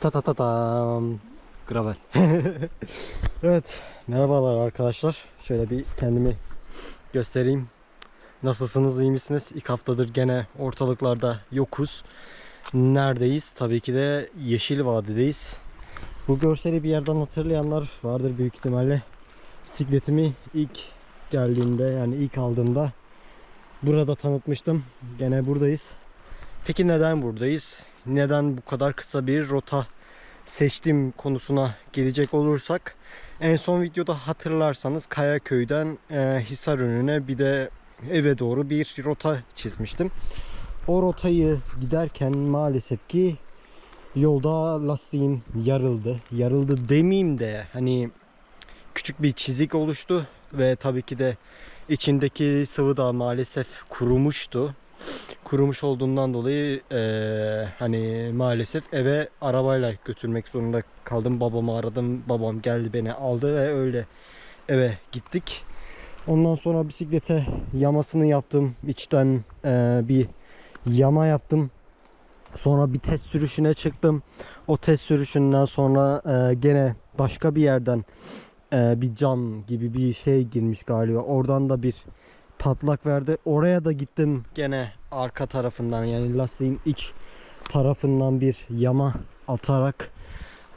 Ta ta ta tam. Gravel. evet. Merhabalar arkadaşlar. Şöyle bir kendimi göstereyim. Nasılsınız? iyi misiniz? İlk haftadır gene ortalıklarda yokuz. Neredeyiz? Tabii ki de Yeşil Vadi'deyiz. Bu görseli bir yerden hatırlayanlar vardır büyük ihtimalle. Bisikletimi ilk geldiğimde yani ilk aldığımda burada tanıtmıştım. Gene buradayız. Peki neden buradayız? Neden bu kadar kısa bir rota seçtim konusuna gelecek olursak en son videoda hatırlarsanız Kayaköy'den e, Hisarönü'ne bir de eve doğru bir rota çizmiştim. O rotayı giderken maalesef ki yolda lastiğim yarıldı. Yarıldı demeyeyim de hani küçük bir çizik oluştu ve tabii ki de içindeki sıvı da maalesef kurumuştu kurumuş olduğundan dolayı eee, hani maalesef eve arabayla götürmek zorunda kaldım. Babamı aradım. Babam geldi beni aldı ve öyle eve gittik. Ondan sonra bisiklete yamasını yaptım. İçten eee, bir yama yaptım. Sonra bir test sürüşüne çıktım. O test sürüşünden sonra eee, gene başka bir yerden eee, bir cam gibi bir şey girmiş galiba. Oradan da bir patlak verdi. Oraya da gittim gene arka tarafından yani lastiğin iç tarafından bir yama atarak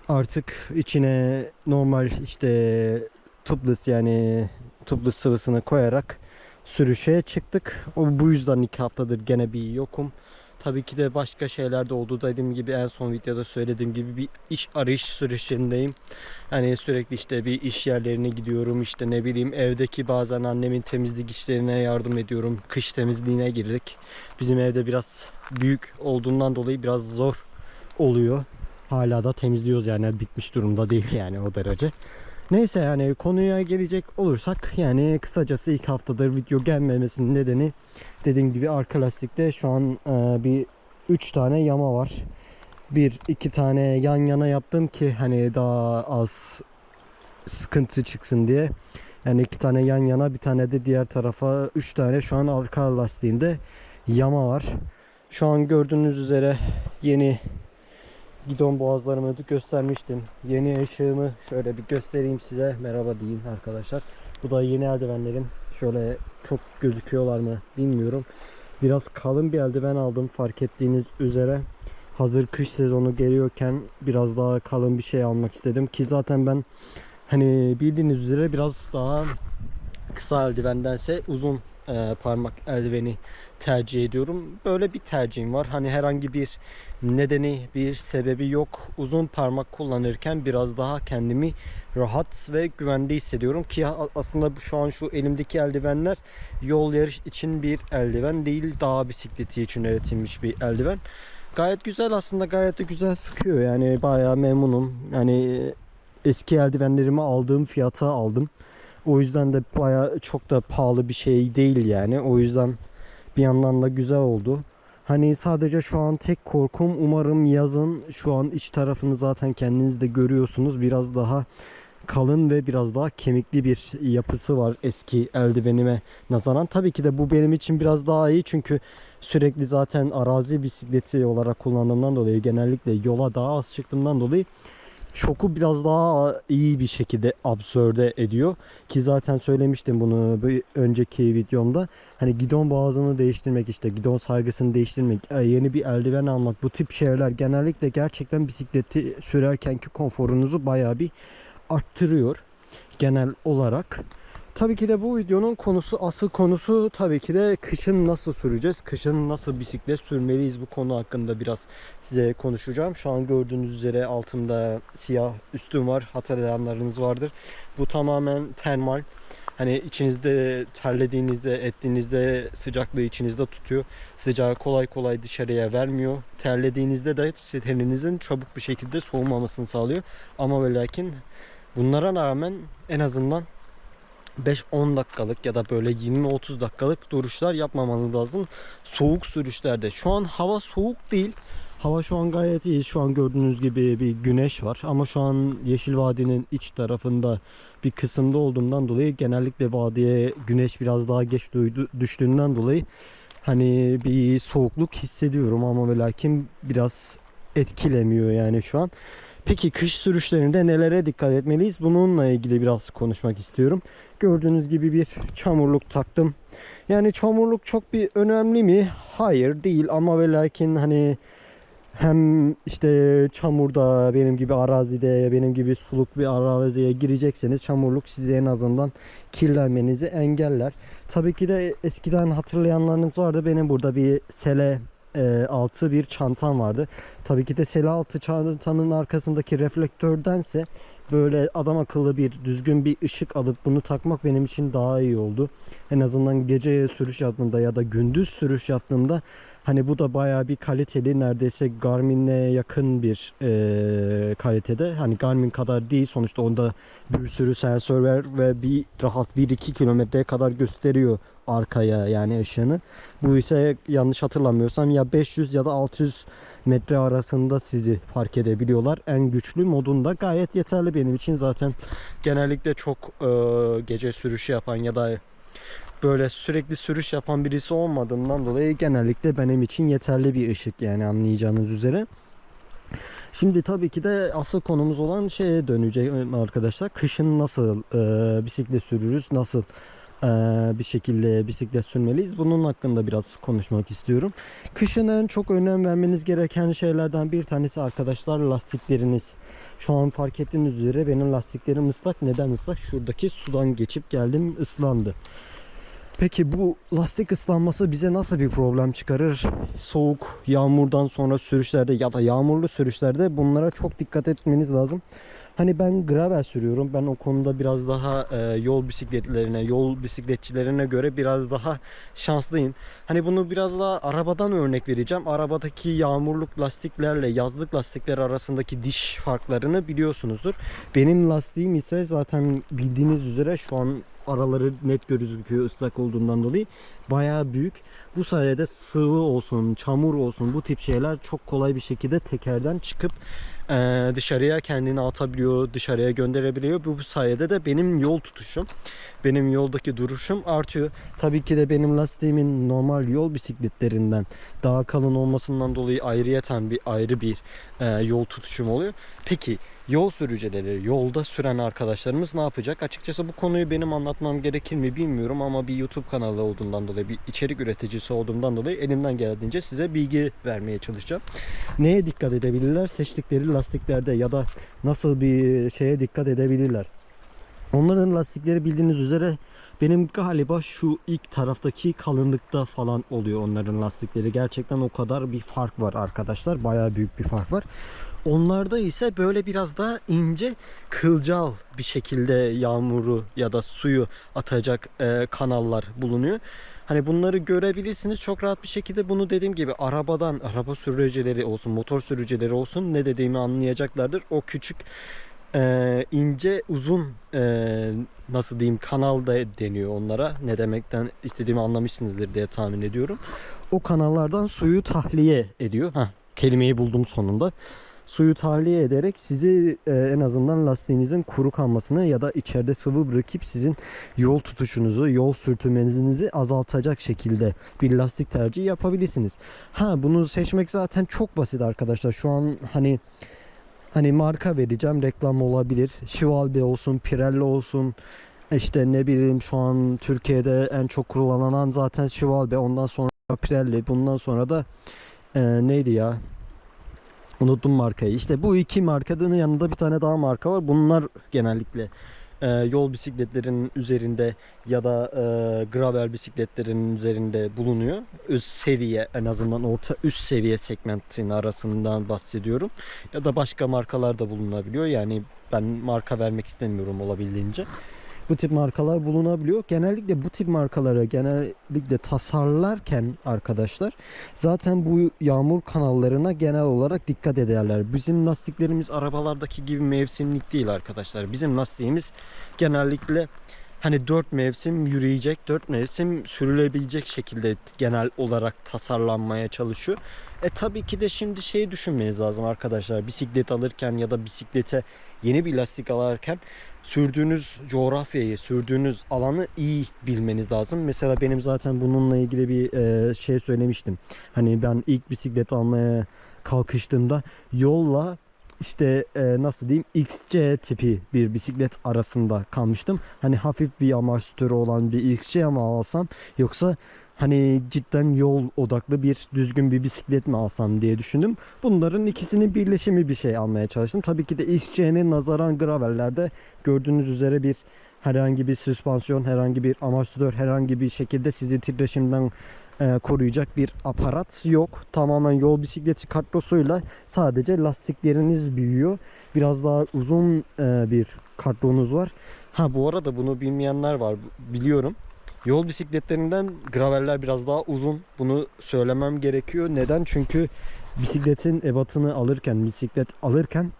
artık içine normal işte tubeless yani tubeless sıvısını koyarak sürüşe çıktık. O bu yüzden iki haftadır gene bir yokum. Tabii ki de başka şeyler de oldu. Dediğim gibi en son videoda söylediğim gibi bir iş arayış süreçindeyim. Hani sürekli işte bir iş yerlerine gidiyorum. işte ne bileyim evdeki bazen annemin temizlik işlerine yardım ediyorum. Kış temizliğine girdik. Bizim evde biraz büyük olduğundan dolayı biraz zor oluyor. Hala da temizliyoruz yani bitmiş durumda değil yani o derece. Neyse yani konuya gelecek olursak yani kısacası ilk haftadır video gelmemesinin nedeni dediğim gibi arka lastikte şu an e, bir 3 tane yama var. Bir iki tane yan yana yaptım ki hani daha az sıkıntı çıksın diye. Yani iki tane yan yana bir tane de diğer tarafa 3 tane şu an arka lastiğimde yama var. Şu an gördüğünüz üzere yeni gidon boğazlarımı göstermiştim. Yeni ışığımı şöyle bir göstereyim size. Merhaba diyeyim arkadaşlar. Bu da yeni eldivenlerim. Şöyle çok gözüküyorlar mı bilmiyorum. Biraz kalın bir eldiven aldım fark ettiğiniz üzere. Hazır kış sezonu geliyorken biraz daha kalın bir şey almak istedim ki zaten ben hani bildiğiniz üzere biraz daha kısa eldivendense uzun e, parmak eldiveni tercih ediyorum. Böyle bir tercihim var. Hani herhangi bir nedeni, bir sebebi yok. Uzun parmak kullanırken biraz daha kendimi rahat ve güvende hissediyorum ki aslında şu an şu elimdeki eldivenler yol yarış için bir eldiven değil, dağ bisikleti için üretilmiş bir eldiven. Gayet güzel aslında gayet de güzel sıkıyor yani bayağı memnunum. Yani eski eldivenlerimi aldığım fiyata aldım. O yüzden de bayağı çok da pahalı bir şey değil yani. O yüzden bir yandan da güzel oldu. Hani sadece şu an tek korkum umarım yazın şu an iç tarafını zaten kendiniz de görüyorsunuz. Biraz daha kalın ve biraz daha kemikli bir yapısı var eski eldivenime nazaran. Tabii ki de bu benim için biraz daha iyi çünkü sürekli zaten arazi bisikleti olarak kullandığımdan dolayı genellikle yola daha az çıktığımdan dolayı şoku biraz daha iyi bir şekilde absorbe ediyor. Ki zaten söylemiştim bunu bir önceki videomda. Hani gidon boğazını değiştirmek işte gidon sargısını değiştirmek, e, yeni bir eldiven almak bu tip şeyler genellikle gerçekten bisikleti sürerkenki konforunuzu bayağı bir arttırıyor genel olarak. Tabii ki de bu videonun konusu asıl konusu tabii ki de kışın nasıl süreceğiz? Kışın nasıl bisiklet sürmeliyiz bu konu hakkında biraz size konuşacağım. Şu an gördüğünüz üzere altımda siyah üstüm var. Hatırlayanlarınız vardır. Bu tamamen termal. Hani içinizde terlediğinizde, ettiğinizde sıcaklığı içinizde tutuyor. Sıcağı kolay kolay dışarıya vermiyor. Terlediğinizde de teninizin çabuk bir şekilde soğumamasını sağlıyor. Ama ve lakin bunlara rağmen en azından 5-10 dakikalık ya da böyle 20-30 dakikalık duruşlar yapmamanız lazım. Soğuk sürüşlerde. Şu an hava soğuk değil. Hava şu an gayet iyi. Şu an gördüğünüz gibi bir güneş var. Ama şu an Yeşil Vadi'nin iç tarafında bir kısımda olduğumdan dolayı genellikle vadiye güneş biraz daha geç düştüğünden dolayı hani bir soğukluk hissediyorum ama ve lakin biraz etkilemiyor yani şu an. Peki kış sürüşlerinde nelere dikkat etmeliyiz? Bununla ilgili biraz konuşmak istiyorum. Gördüğünüz gibi bir çamurluk taktım. Yani çamurluk çok bir önemli mi? Hayır değil ama ve lakin hani hem işte çamurda benim gibi arazide benim gibi suluk bir araziye girecekseniz çamurluk sizi en azından kirlenmenizi engeller. Tabii ki de eskiden hatırlayanlarınız vardı. Benim burada bir sele e, altı bir çantam vardı. Tabii ki de sele altı çantamın arkasındaki reflektördense böyle adam akıllı bir düzgün bir ışık alıp bunu takmak benim için daha iyi oldu. En azından gece sürüş yaptığımda ya da gündüz sürüş yaptığımda hani bu da bayağı bir kaliteli neredeyse Garmin'e yakın bir e, kalitede. Hani Garmin kadar değil sonuçta onda bir sürü sensör var ve bir rahat 1-2 kilometreye kadar gösteriyor arkaya yani ışığını. Bu ise yanlış hatırlamıyorsam ya 500 ya da 600 metre arasında sizi fark edebiliyorlar. En güçlü modunda gayet yeterli benim için zaten genellikle çok e, gece sürüşü yapan ya da böyle sürekli sürüş yapan birisi olmadığından dolayı genellikle benim için yeterli bir ışık yani anlayacağınız üzere. Şimdi tabii ki de asıl konumuz olan şeye dönecek arkadaşlar. Kışın nasıl e, bisiklet sürürüz, nasıl e, bir şekilde bisiklet sürmeliyiz. Bunun hakkında biraz konuşmak istiyorum. Kışın en çok önem vermeniz gereken şeylerden bir tanesi arkadaşlar lastikleriniz. Şu an fark ettiğiniz üzere benim lastiklerim ıslak. Neden ıslak? Şuradaki sudan geçip geldim ıslandı. Peki bu lastik ıslanması bize nasıl bir problem çıkarır? Soğuk, yağmurdan sonra sürüşlerde ya da yağmurlu sürüşlerde bunlara çok dikkat etmeniz lazım. Hani ben gravel sürüyorum. Ben o konuda biraz daha e, yol bisikletlerine, yol bisikletçilerine göre biraz daha şanslıyım. Hani bunu biraz daha arabadan örnek vereceğim. Arabadaki yağmurluk lastiklerle yazlık lastikler arasındaki diş farklarını biliyorsunuzdur. Benim lastiğim ise zaten bildiğiniz üzere şu an araları net gözüküyor ıslak olduğundan dolayı bayağı büyük. Bu sayede sıvı olsun, çamur olsun bu tip şeyler çok kolay bir şekilde tekerden çıkıp e, dışarıya kendini atabiliyor, dışarıya gönderebiliyor. Bu, bu sayede de benim yol tutuşum, benim yoldaki duruşum artıyor. Tabii ki de benim lastiğimin normal yol bisikletlerinden daha kalın olmasından dolayı ayrıyeten bir ayrı bir e, yol tutuşum oluyor. Peki yol sürücüleri, yolda süren arkadaşlarımız ne yapacak? Açıkçası bu konuyu benim anlatmam gerekir mi bilmiyorum ama bir YouTube kanalı olduğundan dolayı, bir içerik üreticisi olduğumdan dolayı elimden geldiğince size bilgi vermeye çalışacağım. Neye dikkat edebilirler? Seçtikleri lastiklerde ya da nasıl bir şeye dikkat edebilirler? Onların lastikleri bildiğiniz üzere benim galiba şu ilk taraftaki kalınlıkta falan oluyor onların lastikleri. Gerçekten o kadar bir fark var arkadaşlar. Bayağı büyük bir fark var. Onlarda ise böyle biraz daha ince kılcal bir şekilde yağmuru ya da suyu atacak e, kanallar bulunuyor. Hani bunları görebilirsiniz çok rahat bir şekilde bunu dediğim gibi arabadan araba sürücüleri olsun motor sürücüleri olsun ne dediğimi anlayacaklardır. O küçük e, ince uzun e, nasıl diyeyim kanal da deniyor onlara. Ne demekten istediğimi anlamışsınızdır diye tahmin ediyorum. O kanallardan suyu tahliye ediyor. Heh, kelimeyi buldum sonunda. Suyu tahliye ederek sizi e, en azından lastiğinizin kuru kalmasını ya da içeride sıvı bırakıp sizin yol tutuşunuzu, yol sürtünmenizi azaltacak şekilde bir lastik tercihi yapabilirsiniz. Ha bunu seçmek zaten çok basit arkadaşlar. Şu an hani hani marka vereceğim reklam olabilir. Şivalbe olsun, Pirelli olsun. İşte ne bileyim şu an Türkiye'de en çok kullanılan zaten Şivalbe. Ondan sonra Pirelli. Bundan sonra da e, neydi ya? Unuttum markayı. İşte bu iki markanın yanında bir tane daha marka var. Bunlar genellikle e, yol bisikletlerinin üzerinde ya da e, gravel bisikletlerinin üzerinde bulunuyor. Üst seviye en azından orta üst seviye segmentin arasından bahsediyorum. Ya da başka markalar da bulunabiliyor. Yani ben marka vermek istemiyorum olabildiğince. Bu tip markalar bulunabiliyor. Genellikle bu tip markalara genellikle tasarlarken arkadaşlar zaten bu yağmur kanallarına genel olarak dikkat ederler. Bizim lastiklerimiz arabalardaki gibi mevsimlik değil arkadaşlar. Bizim lastiğimiz genellikle hani dört mevsim yürüyecek, dört mevsim sürülebilecek şekilde genel olarak tasarlanmaya çalışıyor. E tabii ki de şimdi şeyi düşünmeniz lazım arkadaşlar. Bisiklet alırken ya da bisiklete yeni bir lastik alırken sürdüğünüz coğrafyayı, sürdüğünüz alanı iyi bilmeniz lazım. Mesela benim zaten bununla ilgili bir e, şey söylemiştim. Hani ben ilk bisiklet almaya kalkıştığımda yolla işte e, nasıl diyeyim XC tipi bir bisiklet arasında kalmıştım. Hani hafif bir amortisörü olan bir XC mi alsam yoksa hani cidden yol odaklı bir düzgün bir bisiklet mi alsam diye düşündüm. Bunların ikisinin birleşimi bir şey almaya çalıştım. Tabii ki de XC'nin nazaran gravellerde gördüğünüz üzere bir herhangi bir süspansiyon, herhangi bir amortisör, herhangi bir şekilde sizi titreşimden e, koruyacak bir aparat yok. Tamamen yol bisikleti kadrosuyla sadece lastikleriniz büyüyor. Biraz daha uzun e, bir kadronuz var. Ha bu arada bunu bilmeyenler var biliyorum. Yol bisikletlerinden graveller biraz daha uzun. Bunu söylemem gerekiyor. Neden? Çünkü bisikletin ebatını alırken, bisiklet alırken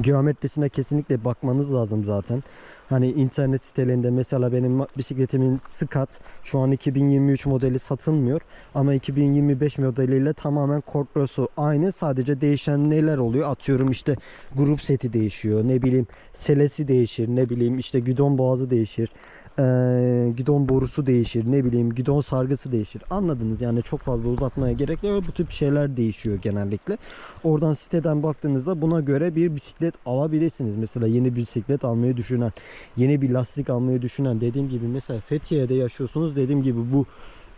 geometrisine kesinlikle bakmanız lazım zaten. Hani internet sitelerinde mesela benim bisikletimin Skat şu an 2023 modeli satılmıyor ama 2025 modeliyle tamamen korkrosu aynı sadece değişen neler oluyor? Atıyorum işte grup seti değişiyor ne bileyim selesi değişir ne bileyim işte gidon boğazı değişir gidon borusu değişir ne bileyim gidon sargısı değişir. Anladınız yani çok fazla uzatmaya gerek yok. Bu tip şeyler değişiyor genellikle. Oradan siteden baktığınızda buna göre bir bisiklet alabilirsiniz. Mesela yeni bir bisiklet almayı düşünen yeni bir lastik almayı düşünen dediğim gibi mesela Fethiye'de yaşıyorsunuz. Dediğim gibi bu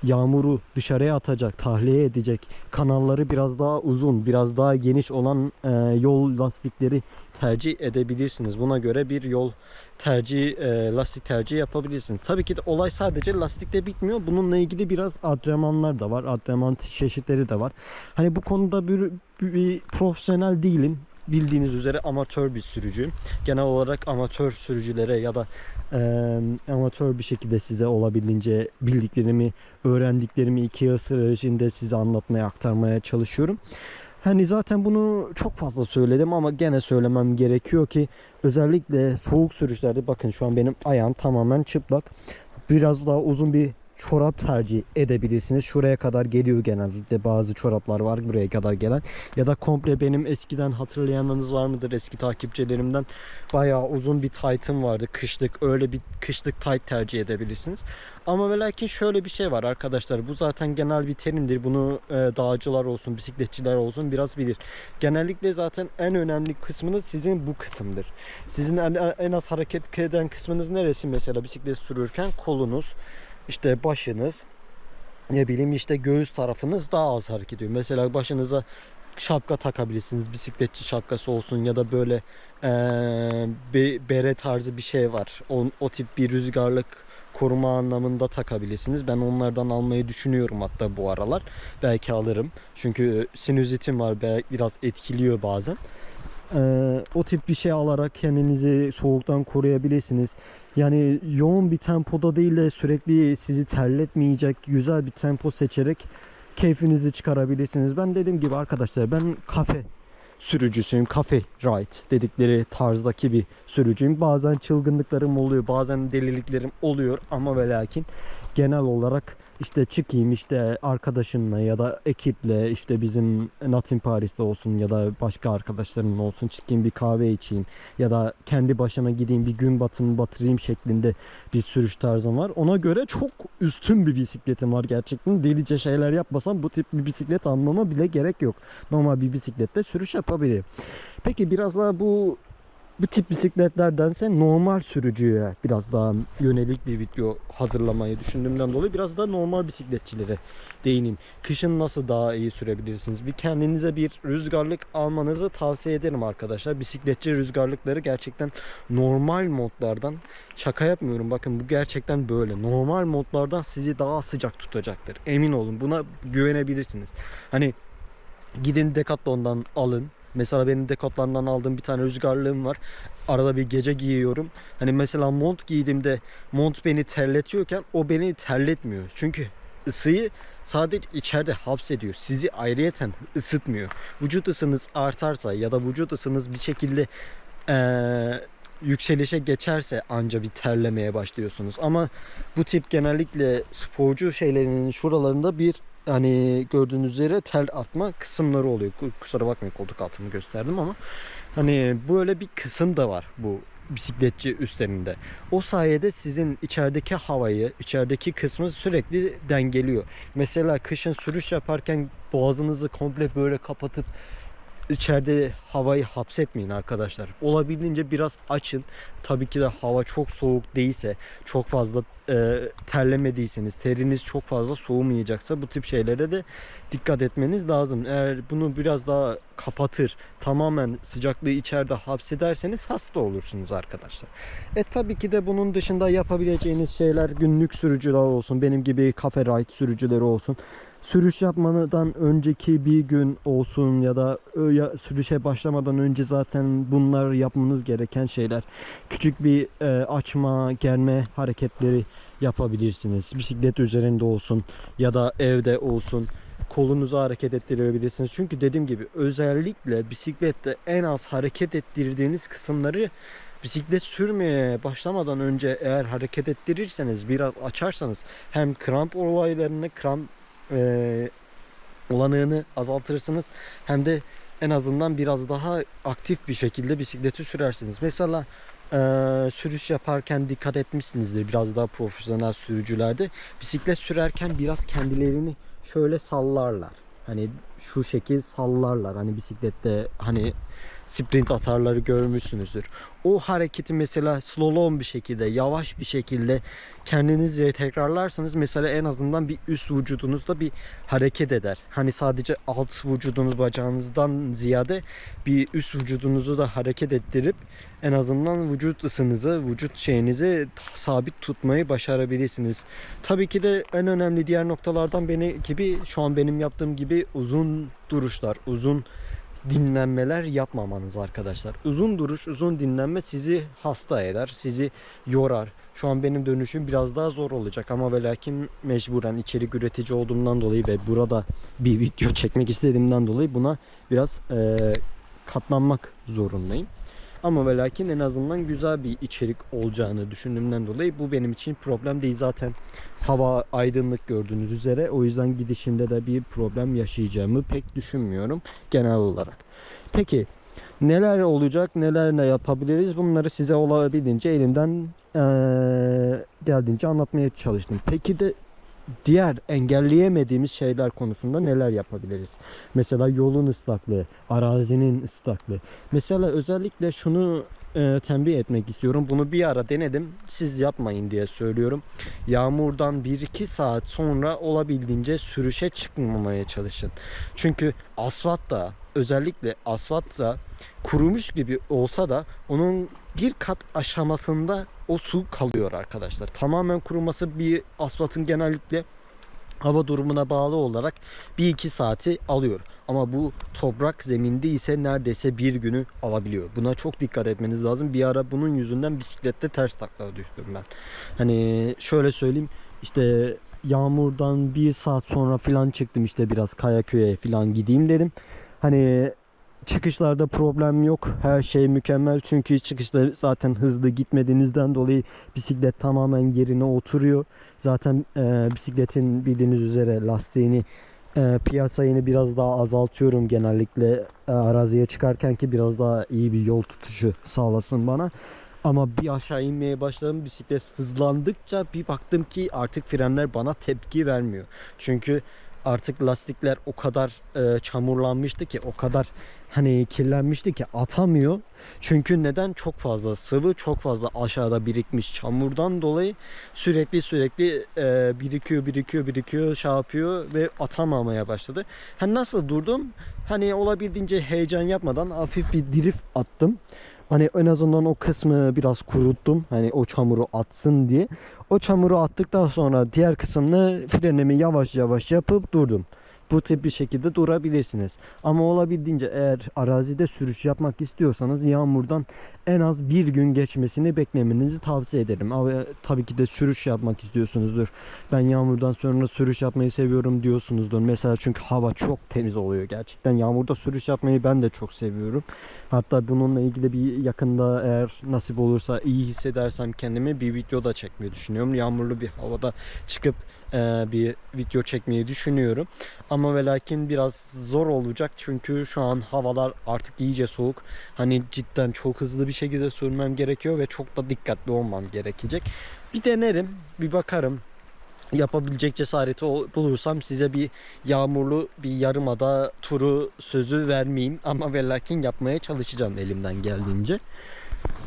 yağmuru dışarıya atacak, tahliye edecek kanalları biraz daha uzun, biraz daha geniş olan e, yol lastikleri tercih edebilirsiniz. Buna göre bir yol tercih, e, lastik tercihi yapabilirsiniz. Tabii ki de olay sadece lastikte bitmiyor. Bununla ilgili biraz antrenmanlar da var. Antrenman çeşitleri de var. Hani bu konuda bir, bir profesyonel değilim bildiğiniz üzere amatör bir sürücüyüm. Genel olarak amatör sürücülere ya da e, amatör bir şekilde size olabildiğince bildiklerimi, öğrendiklerimi iki yıl sürecinde size anlatmaya, aktarmaya çalışıyorum. Hani zaten bunu çok fazla söyledim ama gene söylemem gerekiyor ki özellikle soğuk sürüşlerde bakın şu an benim ayağım tamamen çıplak. Biraz daha uzun bir çorap tercih edebilirsiniz. Şuraya kadar geliyor genellikle bazı çoraplar var buraya kadar gelen. Ya da komple benim eskiden hatırlayanınız var mıdır eski takipçilerimden? Bayağı uzun bir tight'ım vardı kışlık. Öyle bir kışlık tight tercih edebilirsiniz. Ama ve lakin şöyle bir şey var arkadaşlar. Bu zaten genel bir terimdir. Bunu e, dağcılar olsun, bisikletçiler olsun biraz bilir. Genellikle zaten en önemli kısmınız sizin bu kısımdır. Sizin en, en az hareket eden kısmınız neresi mesela bisiklet sürürken? Kolunuz, işte başınız ne bileyim işte göğüs tarafınız daha az hareket ediyor. Mesela başınıza şapka takabilirsiniz. Bisikletçi şapkası olsun ya da böyle eee be, bere tarzı bir şey var. O, o tip bir rüzgarlık koruma anlamında takabilirsiniz. Ben onlardan almayı düşünüyorum hatta bu aralar. Belki alırım. Çünkü sinüzitim var. Biraz etkiliyor bazen. Ee, o tip bir şey alarak kendinizi soğuktan koruyabilirsiniz. Yani yoğun bir tempoda değil de sürekli sizi terletmeyecek güzel bir tempo seçerek keyfinizi çıkarabilirsiniz. Ben dediğim gibi arkadaşlar ben kafe sürücüsüyüm. Kafe ride dedikleri tarzdaki bir sürücüyüm. Bazen çılgınlıklarım oluyor, bazen deliliklerim oluyor ama ve lakin genel olarak işte çıkayım işte arkadaşımla ya da ekiple işte bizim Natin Paris'te olsun ya da başka arkadaşlarımla olsun çıkayım bir kahve içeyim ya da kendi başıma gideyim bir gün batımı batırayım şeklinde bir sürüş tarzım var. Ona göre çok üstün bir bisikletim var gerçekten. Delice şeyler yapmasam bu tip bir bisiklet almama bile gerek yok. Normal bir bisiklette sürüş yapabilirim. Peki biraz daha bu bu tip bisikletlerdense normal sürücüye biraz daha yönelik bir video hazırlamayı düşündüğümden dolayı biraz da normal bisikletçilere değineyim. Kışın nasıl daha iyi sürebilirsiniz? Bir kendinize bir rüzgarlık almanızı tavsiye ederim arkadaşlar. Bisikletçi rüzgarlıkları gerçekten normal modlardan şaka yapmıyorum. Bakın bu gerçekten böyle. Normal modlardan sizi daha sıcak tutacaktır. Emin olun. Buna güvenebilirsiniz. Hani gidin Decathlon'dan alın. Mesela benim Decathlon'dan aldığım bir tane rüzgarlığım var. Arada bir gece giyiyorum. Hani mesela mont giydiğimde mont beni terletiyorken o beni terletmiyor. Çünkü ısıyı sadece içeride hapsediyor. Sizi ayrıyeten ısıtmıyor. Vücut ısınız artarsa ya da vücut ısınız bir şekilde eee yükselişe geçerse anca bir terlemeye başlıyorsunuz. Ama bu tip genellikle sporcu şeylerinin şuralarında bir hani gördüğünüz üzere tel atma kısımları oluyor. Kusura bakmayın koltuk altımı gösterdim ama hani böyle bir kısım da var bu bisikletçi üstlerinde. O sayede sizin içerideki havayı, içerideki kısmı sürekli dengeliyor. Mesela kışın sürüş yaparken boğazınızı komple böyle kapatıp içeride havayı hapsetmeyin arkadaşlar. Olabildiğince biraz açın. Tabii ki de hava çok soğuk değilse, çok fazla e, terlemediyseniz, teriniz çok fazla soğumayacaksa bu tip şeylere de dikkat etmeniz lazım. Eğer bunu biraz daha kapatır, tamamen sıcaklığı içeride hapsederseniz hasta olursunuz arkadaşlar. E tabii ki de bunun dışında yapabileceğiniz şeyler günlük sürücüler olsun, benim gibi kafe ride sürücüleri olsun. Sürüş yapmadan önceki bir gün olsun ya da sürüşe başlamadan önce zaten bunlar yapmanız gereken şeyler. Küçük bir e, açma, germe hareketleri yapabilirsiniz. Bisiklet üzerinde olsun ya da evde olsun kolunuzu hareket ettirebilirsiniz. Çünkü dediğim gibi özellikle bisiklette en az hareket ettirdiğiniz kısımları bisiklet sürmeye başlamadan önce eğer hareket ettirirseniz biraz açarsanız hem kramp olaylarını kramp e, olanığını azaltırsınız hem de en azından biraz daha aktif bir şekilde bisikleti sürersiniz. Mesela e, sürüş yaparken dikkat etmişsinizdir biraz daha profesyonel sürücülerde bisiklet sürerken biraz kendilerini şöyle sallarlar. Hani şu şekil sallarlar. Hani bisiklette hani sprint atarları görmüşsünüzdür. O hareketi mesela slalom bir şekilde, yavaş bir şekilde kendinizce tekrarlarsanız mesela en azından bir üst vücudunuzda bir hareket eder. Hani sadece alt vücudunuz bacağınızdan ziyade bir üst vücudunuzu da hareket ettirip en azından vücut ısınızı, vücut şeyinizi sabit tutmayı başarabilirsiniz. Tabii ki de en önemli diğer noktalardan beni gibi şu an benim yaptığım gibi uzun duruşlar, uzun dinlenmeler yapmamanız arkadaşlar. Uzun duruş, uzun dinlenme sizi hasta eder, sizi yorar. Şu an benim dönüşüm biraz daha zor olacak ama ve lakin mecburen içerik üretici olduğumdan dolayı ve burada bir video çekmek istediğimden dolayı buna biraz eee, katlanmak zorundayım. Ama ve lakin en azından güzel bir içerik olacağını düşündüğümden dolayı bu benim için problem değil. Zaten hava aydınlık gördüğünüz üzere o yüzden gidişimde de bir problem yaşayacağımı pek düşünmüyorum genel olarak. Peki neler olacak, neler ne yapabiliriz bunları size olabildiğince elimden eee, geldiğince anlatmaya çalıştım. Peki de diğer engelleyemediğimiz şeyler konusunda neler yapabiliriz? Mesela yolun ıslaklığı, arazinin ıslaklığı. Mesela özellikle şunu e, tembih etmek istiyorum. Bunu bir ara denedim. Siz yapmayın diye söylüyorum. Yağmurdan 1-2 saat sonra olabildiğince sürüşe çıkmamaya çalışın. Çünkü asfalt da özellikle asfalt da kurumuş gibi olsa da onun bir kat aşamasında o su kalıyor arkadaşlar. Tamamen kuruması bir asfaltın genellikle hava durumuna bağlı olarak 1-2 saati alıyor. Ama bu toprak zeminde ise neredeyse bir günü alabiliyor. Buna çok dikkat etmeniz lazım. Bir ara bunun yüzünden bisiklette ters takla düştüm ben. Hani şöyle söyleyeyim işte yağmurdan bir saat sonra filan çıktım işte biraz Kayaköy'e filan gideyim dedim. Hani çıkışlarda problem yok. Her şey mükemmel. Çünkü çıkışta zaten hızlı gitmediğinizden dolayı bisiklet tamamen yerine oturuyor. Zaten e, bisikletin bildiğiniz üzere lastiğini e, piyasayını biraz daha azaltıyorum genellikle e, araziye çıkarken ki biraz daha iyi bir yol tutuşu sağlasın bana. Ama bir aşağı inmeye başladım bisiklet hızlandıkça bir baktım ki artık frenler bana tepki vermiyor. Çünkü artık lastikler o kadar e, çamurlanmıştı ki o kadar hani kirlenmişti ki atamıyor. Çünkü neden çok fazla sıvı çok fazla aşağıda birikmiş çamurdan dolayı sürekli sürekli e, birikiyor birikiyor birikiyor şey yapıyor ve atamamaya başladı. Hani nasıl durdum? Hani olabildiğince heyecan yapmadan hafif bir drift attım. Hani en azından o kısmı biraz kuruttum. Hani o çamuru atsın diye. O çamuru attıktan sonra diğer kısmını frenimi yavaş yavaş yapıp durdum. Bu tip bir şekilde durabilirsiniz. Ama olabildiğince eğer arazide sürüş yapmak istiyorsanız yağmurdan en az bir gün geçmesini beklemenizi tavsiye ederim. Ama tabii ki de sürüş yapmak istiyorsunuzdur. Ben yağmurdan sonra sürüş yapmayı seviyorum diyorsunuzdur. Mesela çünkü hava çok temiz oluyor. Gerçekten yağmurda sürüş yapmayı ben de çok seviyorum. Hatta bununla ilgili bir yakında eğer nasip olursa iyi hissedersem kendimi bir video da çekmeyi düşünüyorum. Yağmurlu bir havada çıkıp bir video çekmeyi düşünüyorum. Ama ve lakin biraz zor olacak çünkü şu an havalar artık iyice soğuk. Hani cidden çok hızlı bir şekilde sürmem gerekiyor ve çok da dikkatli olmam gerekecek. Bir denerim, bir bakarım. Yapabilecek cesareti bulursam size bir yağmurlu bir yarımada turu sözü vermeyeyim ama ve lakin yapmaya çalışacağım elimden geldiğince.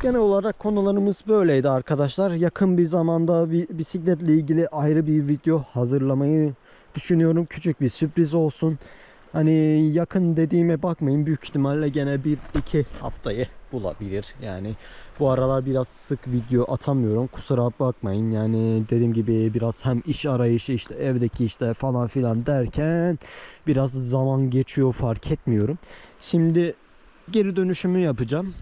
Genel olarak konularımız böyleydi arkadaşlar. Yakın bir zamanda bir bisikletle ilgili ayrı bir video hazırlamayı düşünüyorum. Küçük bir sürpriz olsun. Hani yakın dediğime bakmayın. Büyük ihtimalle gene bir iki haftayı bulabilir. Yani bu aralar biraz sık video atamıyorum. Kusura bakmayın. Yani dediğim gibi biraz hem iş arayışı işte evdeki işler falan filan derken biraz zaman geçiyor fark etmiyorum. Şimdi geri dönüşümü yapacağım.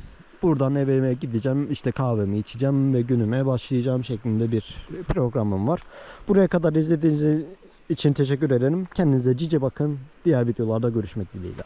Buradan evime gideceğim, işte kahvemi içeceğim ve günüme başlayacağım şeklinde bir programım var. Buraya kadar izlediğiniz için teşekkür ederim. Kendinize cice bakın. Diğer videolarda görüşmek dileğiyle.